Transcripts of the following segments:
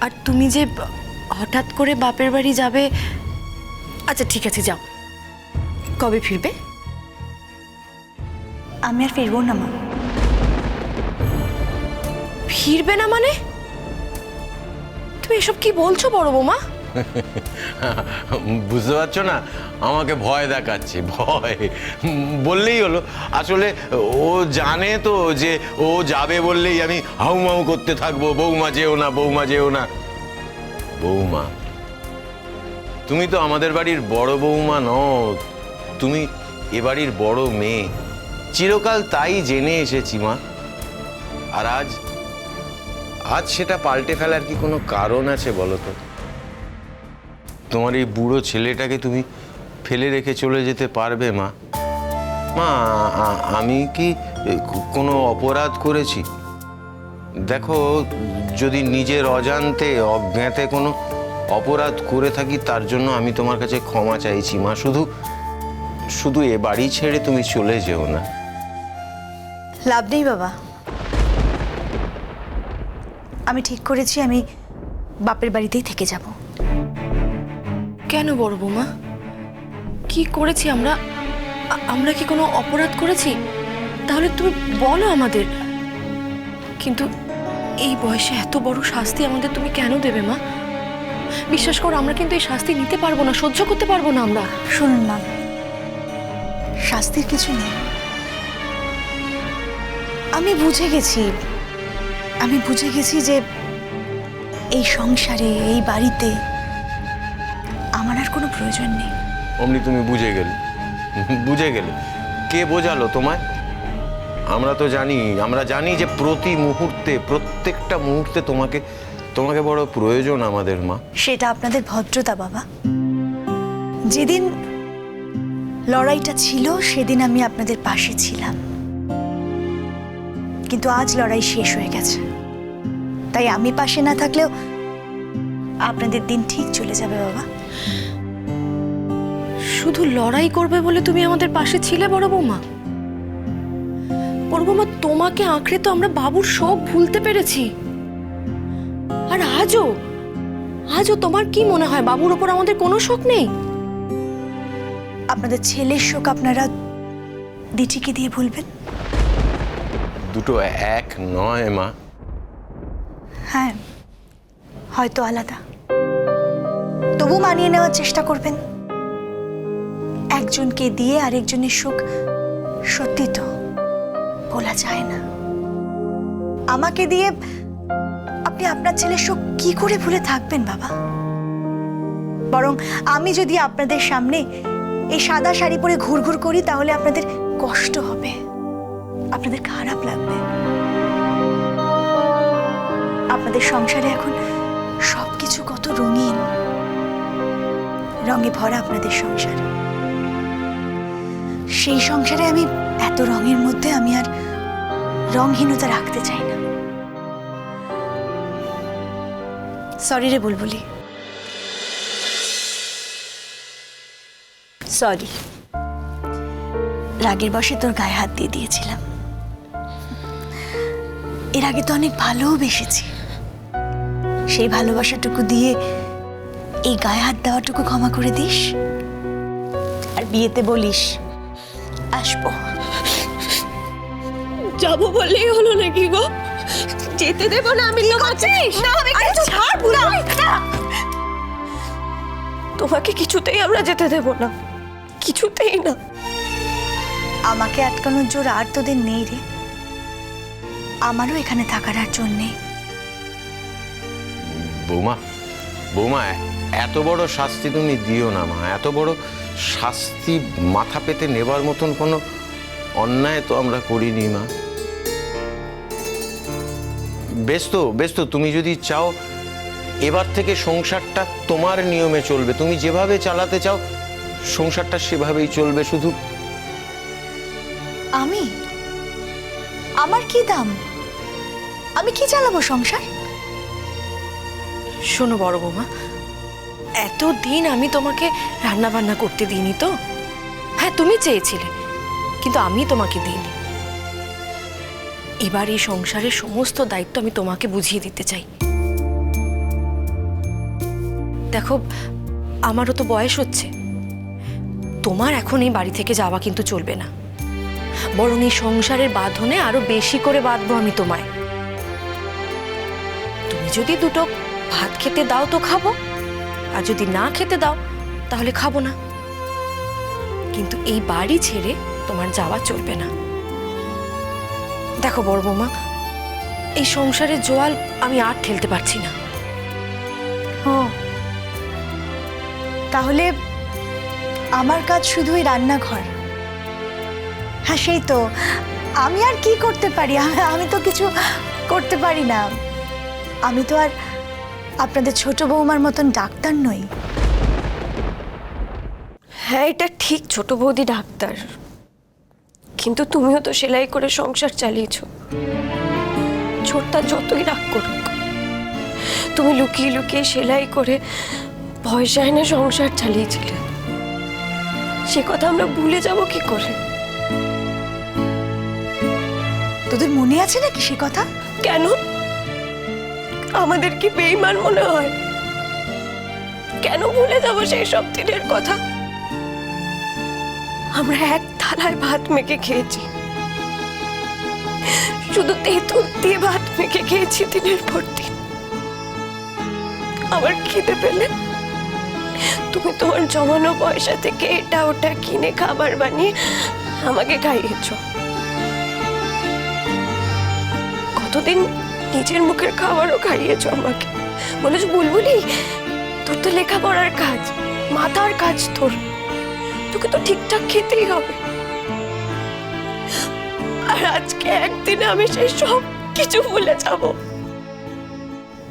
আর তুমি যে হঠাৎ করে বাপের বাড়ি যাবে? আচ্ছা ঠিক আছে যাও। কবে ফিরবে? আমি আর ফিরবো না মা। ফিরবে না মানে? তুমি এসব কি বলছো বড় বৌমা? বুঝতে পারছ না? আমাকে ভয় দেখাচ্ছে, ভয়। বললেই হলো। আসলে ও জানে তো যে ও যাবে বললেই আমি হাউমাউ করতে থাকব, বৌমা যেও না, বৌমা যেও না। বৌমা, তুমি তো আমাদের বাড়ির বড় বৌমা নও, তুমি এ বাড়ির বড় মেয়ে। চিরকাল তাই জেনে এসেছি মা। আর আজ আজ সেটা পাল্টে ফেলার কি কোনো কারণ আছে বলো তো? তোমার এই বুড়ো ছেলেটাকে তুমি ফেলে রেখে চলে যেতে পারবে, মা। মা আমি কি, কোনো অপরাধ করেছি? দেখো, যদি নিজের অজান্তে অজ্ঞাতে কোনো অপরাধ করে থাকি, তার জন্য আমি তোমার কাছে ক্ষমা চাইছি, মা। শুধু শুধু এ বাড়ি ছেড়ে তুমি চলে যেও না। লাভ নেই, বাবা। আমি ঠিক করেছি, আমি বাপের বাড়িতেই থেকে যাব। কেন বড় বৌমা? কি করেছি আমরা? আমরা কি কোনো অপরাধ করেছি? তাহলে তুমি বলো আমাদের। কিন্তু এই বয়সে এত বড় শাস্তি আমাদের তুমি কেন দেবে মা? বিশ্বাস করো, আমরা কিন্তু এই শাস্তি নিতে পারব না, সহ্য করতে পারব না আমরা। শুনুন মা, শাস্তির কিছু নেই। আমি বুঝে গেছি, আমি বুঝে গেছি যে এই সংসারে, এই বাড়িতে আমার আর কোনো প্রয়োজন নেই। অমনি তুমি বুঝে গেলে। বুঝে গেলে। কে বোঝালো তোমায়? আমরা তো জানি আমরা জানি যে প্রতি মুহূর্তে প্রত্যেকটা মুহূর্তে তোমাকে তোমাকে বড় প্রয়োজন আমাদের মা। সেটা আপনাদের ভদ্রতা বাবা। যেদিন লড়াইটা ছিল সেদিন আমি আপনাদের পাশে ছিলাম। কিন্তু আজ লড়াই শেষ হয়ে গেছে। তাই আমি পাশে না থাকলেও আপনাদের দিন ঠিক চলে যাবে বাবা। শুধু লড়াই করবে বলে তুমি আমাদের পাশে ছিলে বড় বৌমা? বড় বৌমা তোমাকে আঁকড়ে তো আমরা বাবুর শোক ভুলতে পেরেছি। আর আজও আজও তোমার কি মনে হয় বাবুর ওপর আমাদের কোনো শোক নেই? আপনাদের ছেলের শোক আপনারা দিটিকে দিয়ে ভুলবেন? দুটো এক নয় মা। হ্যাঁ হয়তো আলাদা। তবু মানিয়ে নেওয়ার চেষ্টা করবেন। একজনকে দিয়ে আরেকজনের সুখ সত্যি তো বলা যায় না। আমাকে দিয়ে আপনি আপনার ছেলের সুখ কি করে ভুলে থাকবেন, বাবা? বরং আমি যদি আপনাদের সামনে এই সাদা শাড়ি পরে ঘুরঘুর করি, তাহলে আপনাদের কষ্ট হবে। আপনাদের খারাপ লাগবে। আপনাদের সংসারে এখন সবকিছু কত রঙিন। রঙে ভরা আপনাদের সংসার। সেই সংসারে আমি এত রঙের মধ্যে আমি আর রংহীনতা রাখতে চাই না। সরি রে বুলবুলি। সরি রাগের বসে তোর গায়ে হাত দিয়ে দিয়েছিলাম। এর আগে তো অনেক ভালোবেসেছি সেই ভালোবাসাটুকু দিয়ে এই গায়ে হাত দেওয়াটুকু ক্ষমা করে দিস। আর বিয়েতে বলিস আসব। যাব বললেই হলো নাকি গো? যেতে দেবো না আমি তোমাকে। না আমি ছাড় তোমাকে কিছুতেই আমরা যেতে দেব না। কিছুতেই না। আমাকে আটকানোর জোর আর তোদের নেই রে। আমারও এখানে থাকার আর জোর নেই। বৌমা বৌমা এত বড় শাস্তি তুমি দিও না মা। এত বড় শাস্তি মাথা পেতে নেবার মতন কোনো অন্যায় তো আমরা করিনি মা। বেশ তো বেশ তো তুমি যদি চাও এবার থেকে সংসারটা তোমার নিয়মে চলবে। তুমি যেভাবে চালাতে চাও সংসারটা সেভাবেই চলবে শুধু। আমি? আমার কি দাম? আমি কি চালাবো সংসার? শোনো বড় বৌমা এত দিন আমি তোমাকে রান্না বান্না করতে দিইনি তো? হ্যাঁ তুমি চেয়েছিলে, কিন্তু আমি তোমাকে দিইনি। এবার এই সংসারের সমস্ত দায়িত্ব আমি তোমাকে বুঝিয়ে দিতে চাই। দেখো, আমারও তো বয়স হচ্ছে। তোমার এখন এই বাড়ি থেকে যাওয়া কিন্তু চলবে না। বরং এই সংসারের বাঁধনে আরও বেশি করে বাঁধবো আমি তোমায়। তুমি যদি দুটো ভাত খেতে দাও তো খাব। আর যদি না খেতে দাও, তাহলে খাব না। কিন্তু এই বাড়ি ছেড়ে তোমার যাওয়া চলবে না। দেখো বড় বৌমা, এই সংসারের জোয়াল আমি আর ঠেলতে পারছি না। ও তাহলে আমার কাজ শুধুই রান্নাঘর। হ্যাঁ সেই তো। আমি আর কি করতে পারি? আমি তো কিছু করতে পারি না। আমি তো আর আপনাদের ছোট বৌমার মতন ডাক্তার নই। হ্যাঁ এটা ঠিক ছোট বৌদি ডাক্তার। কিন্তু তুমিও তো সেলাই করে সংসার চালিয়েছ। ছোটটা যতই রাগ করুক তুমি লুকিয়ে লুকিয়ে সেলাই করে পয়সায় না সংসার চালিয়েছিলে। সে কথা আমরা ভুলে যাব কি করে? তোদের মনে আছে নাকি সে কথা? কেন? আমাদের কি বেইমান মনে হয়? কেন ভুলে যাব সেই সব দিনের কথা? আমরা এক থালায় ভাত মেখে খেয়েছি। শুধু তেঁতুল দিয়ে ভাত মেখে খেয়েছি দিনের পর দিন। আবার খিদে পেলে তুমি তোমার জমানো পয়সা থেকে এটা ওটা কিনে খাবার বানিয়ে আমাকে খাইয়েছ। কতদিন নিজের মুখের খাবারও খাইয়েছো আমাকে। বলেছ, বুলবুলি, তোর তো লেখাপড়ার কাজ, মাথার কাজ তোর। তোকে তো ঠিকঠাক খেতেই হবে। আর আজকে একদিনে আমি সেই সব কিছু ভুলে যাব।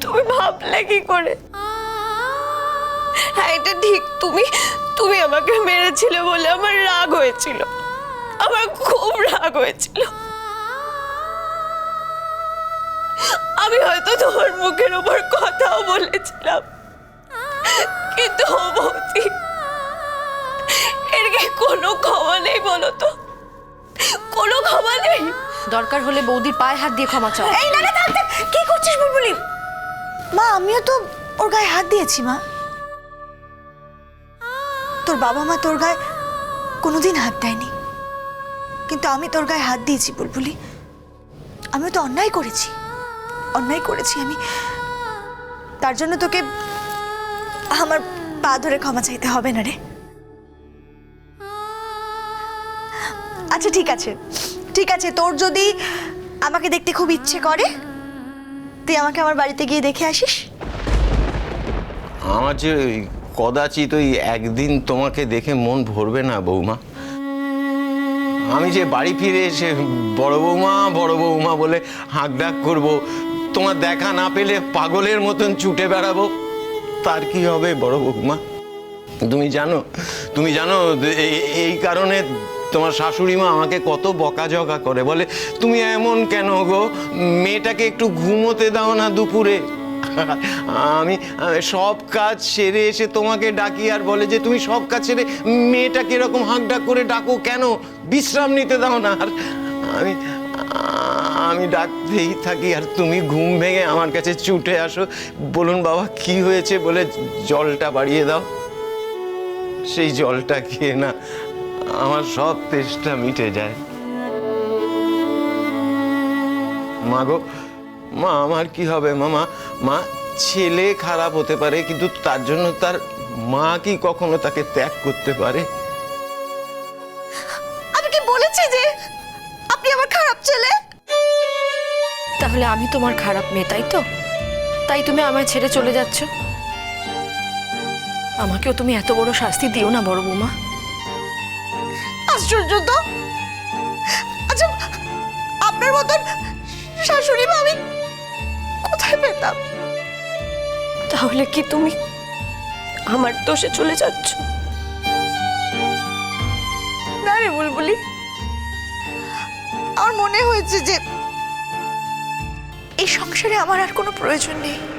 তুমি ভাবলে কি করে। হ্যাঁ এটা ঠিক। তুমি তুমি আমাকে মেরেছিলে বলে আমার রাগ হয়েছিল। আমার খুব রাগ হয়েছিল। হয়তো তোমার মুখের উপর কথাও বলেছিলাম। কিন্তু বৌদি এর কি কোনো ক্ষমা নেই বলো তো। কোনো ক্ষমা নেই। দরকার হলে বৌদির পায়ে হাত দিয়ে ক্ষমা চাও। এই না না থাক, থাক। কি করছিস বুলবুলি? মা আমিও তো ওর গায়ে হাত দিয়েছি মা। তোর বাবা মা তোর গায়ে কোনোদিন হাত দেয়নি। কিন্তু আমি তোর গায়ে হাত দিয়েছি বুলবুলি। আমিও তো অন্যায় করেছি। অন্যায় করেছি আমি। তার জন্য তোকে আমার পা ধরে ক্ষমা চাইতে হবে না রে। আচ্ছা ঠিক আছে। ঠিক আছে, তোর যদি আমাকে দেখতে খুব ইচ্ছে করে, তুই আমাকে আমার বাড়িতে গিয়ে দেখে আসিস। আমার যে ওই কদাচিৎ ওই একদিন তোমাকে দেখে মন ভরবে না, বৌমা। আমি যে বাড়ি ফিরে এসে বড় বৌমা বড় বৌমা বলে হাঁক ডাক করব তোমার দেখা না পেলে পাগলের মতন ছুটে বেড়াবো। তার কি হবে বড় বৌমা? তুমি জানো তুমি জানো, এই- কারণে তোমার শাশুড়ি মা আমাকে কত বকাঝকা করে। বলে, তুমি এমন কেন গো? মেয়েটাকে একটু ঘুমোতে দাও না দুপুরে। আমি সব কাজ সেরে এসে তোমাকে ডাকি আর বলে যে, তুমি সব কাজ সেরে মেয়েটাকে এরকম হাঁক ডাক করে ডাকো কেন? বিশ্রাম নিতে দাও না আর। আমি আমি ডাকতেই থাকি আর তুমি ঘুম ভেঙে আমার কাছে ছুটে আসো। বলুন বাবা, কি হয়েছে বলে জলটা বাড়িয়ে দাও। সেই জলটা খেয়ে না আমার সব তেষ্টা মিটে যায়। মা গো, মা, আমার কি হবে? মামা মা ছেলে খারাপ হতে পারে, কিন্তু তার জন্য তার মা কি কখনো তাকে ত্যাগ করতে পারে? তাহলে আমি তোমার খারাপ মেয়ে তাই তো? তাই তুমি আমায় ছেড়ে চলে যাচ্ছ? আমাকেও তুমি এত বড় শাস্তি দিও না বড় বৌমা। আশ্চর্য তো! আচ্ছা আপনার মতন শাশুড়ি মা আমি কোথায় পেতাম? তাহলে কি তুমি আমার দোষে চলে যাচ্ছ? না রে বুলবুলি আমার মনে হয়েছে যে সংসারে আমার আর কোনো প্রয়োজন নেই।